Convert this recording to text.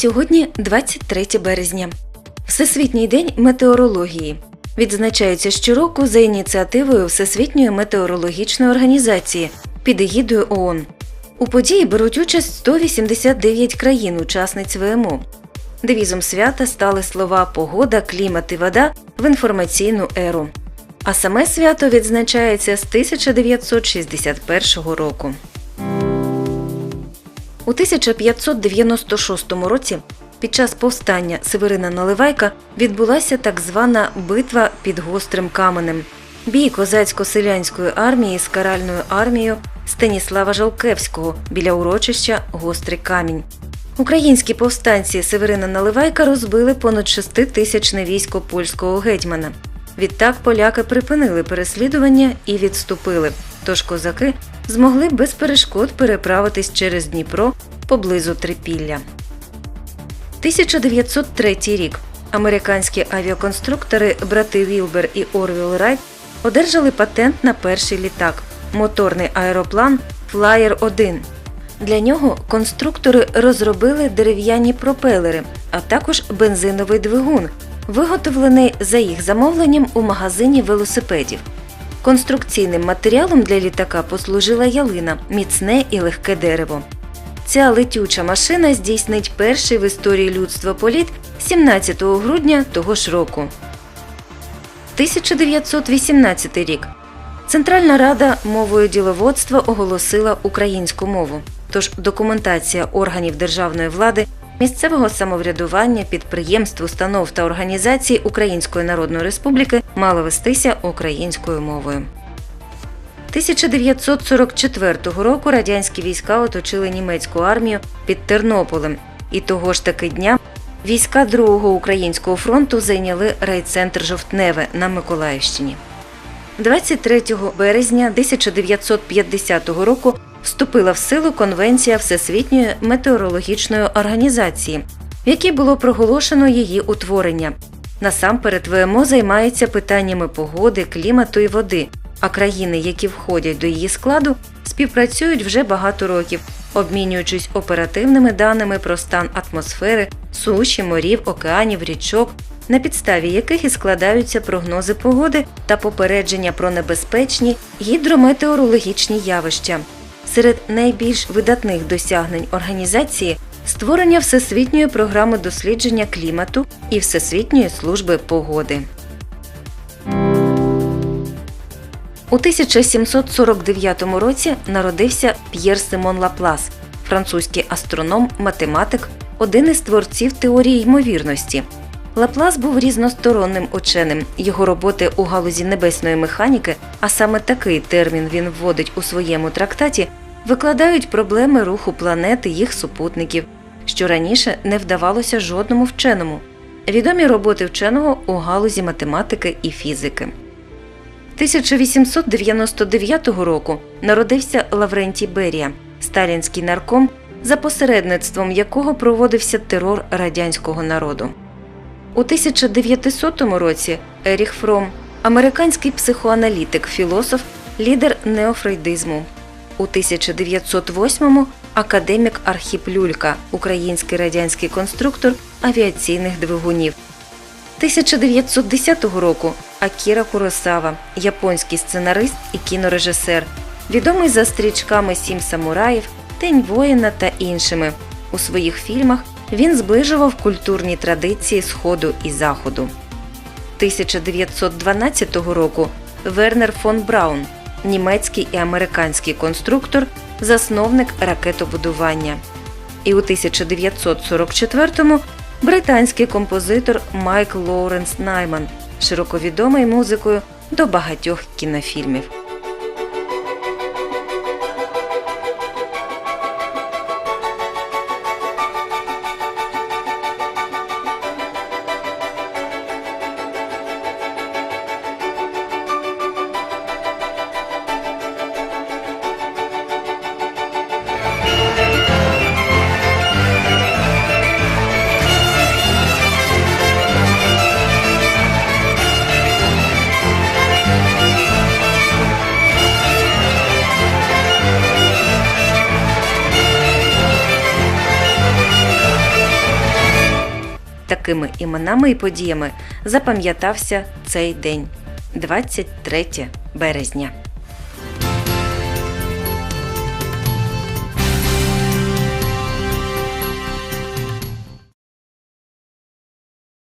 Сьогодні 23 березня. Всесвітній день метеорології. Відзначається щороку за ініціативою Всесвітньої метеорологічної організації під егідою ООН. У події беруть участь 189 країн-учасниць ВМО. Девізом свята стали слова Погода, клімат і вода в інформаційну еру. А саме свято відзначається з 1961 року. У 1596 році під час повстання Северина Наливайка відбулася так звана битва під гострим каменем. Бій козацько-селянської армії з каральною армією Станіслава Жалкевського біля урочища Гострий камінь. Українські повстанці Северина Наливайка розбили понад шеститисячне військо польського гетьмана. Відтак поляки припинили переслідування і відступили. Тож козаки змогли без перешкод переправитись через Дніпро поблизу Трипілля. 1903 рік. Американські авіаконструктори брати Вілбер і Орвіл Райт одержали патент на перший літак моторний аероплан Flyer 1 Для нього конструктори розробили дерев'яні пропелери, а також бензиновий двигун, виготовлений за їх замовленням у магазині велосипедів. Конструкційним матеріалом для літака послужила ялина, міцне і легке дерево. Ця летюча машина здійснить перший в історії людства політ 17 грудня того ж року. 1918 рік. Центральна рада мовою діловодства оголосила українську мову. Тож документація органів державної влади, місцевого самоврядування, підприємств, установ та організацій Української Народної Республіки мала вестися українською мовою. 1944 року радянські війська оточили німецьку армію під Тернополем, і того ж таки дня війська Другого українського фронту зайняли райцентр Жовтневе на Миколаївщині. 23 березня 1950 року вступила в силу Конвенція Всесвітньої метеорологічної організації, в якій було проголошено її утворення. Насамперед ВМО займається питаннями погоди, клімату і води, а країни, які входять до її складу, співпрацюють вже багато років, обмінюючись оперативними даними про стан атмосфери, суші, морів, океанів, річок, на підставі яких і складаються прогнози погоди та попередження про небезпечні гідрометеорологічні явища. Серед найбільш видатних досягнень організації створення Всесвітньої програми дослідження клімату і Всесвітньої служби погоди. У 1749 році народився П'єр Симон Лаплас, французький астроном, математик, один із творців теорії ймовірності. Лаплас був різносторонним ученим. Його роботи у галузі небесної механіки, а саме такий термін він вводить у своєму трактаті, викладають проблеми руху планети їх супутників, що раніше не вдавалося жодному вченому. Відомі роботи вченого у галузі математики і фізики. 1899 року народився Лаврентій Берія, сталінський нарком, за посередництвом якого проводився терор радянського народу. У 1900 році Еріх Фром, американський психоаналітик, філософ, лідер неофрейдизму. У 1908-му академік Архіп Люлька, український радянський конструктор авіаційних двигунів. 1910 року Акіра Куросава, японський сценарист і кінорежисер, відомий за стрічками Сім самураїв, День воїна та іншими. У своїх фільмах він зближував культурні традиції Сходу і Заходу. 1912 року Вернер фон Браун, німецький і американський конструктор, засновник ракетобудування. І у 1944-му британський композитор Майкл Лоуренс Найман, широко відомий музикою до багатьох кінофільмів. Якими іменами і подіями запам'ятався цей день 23 березня.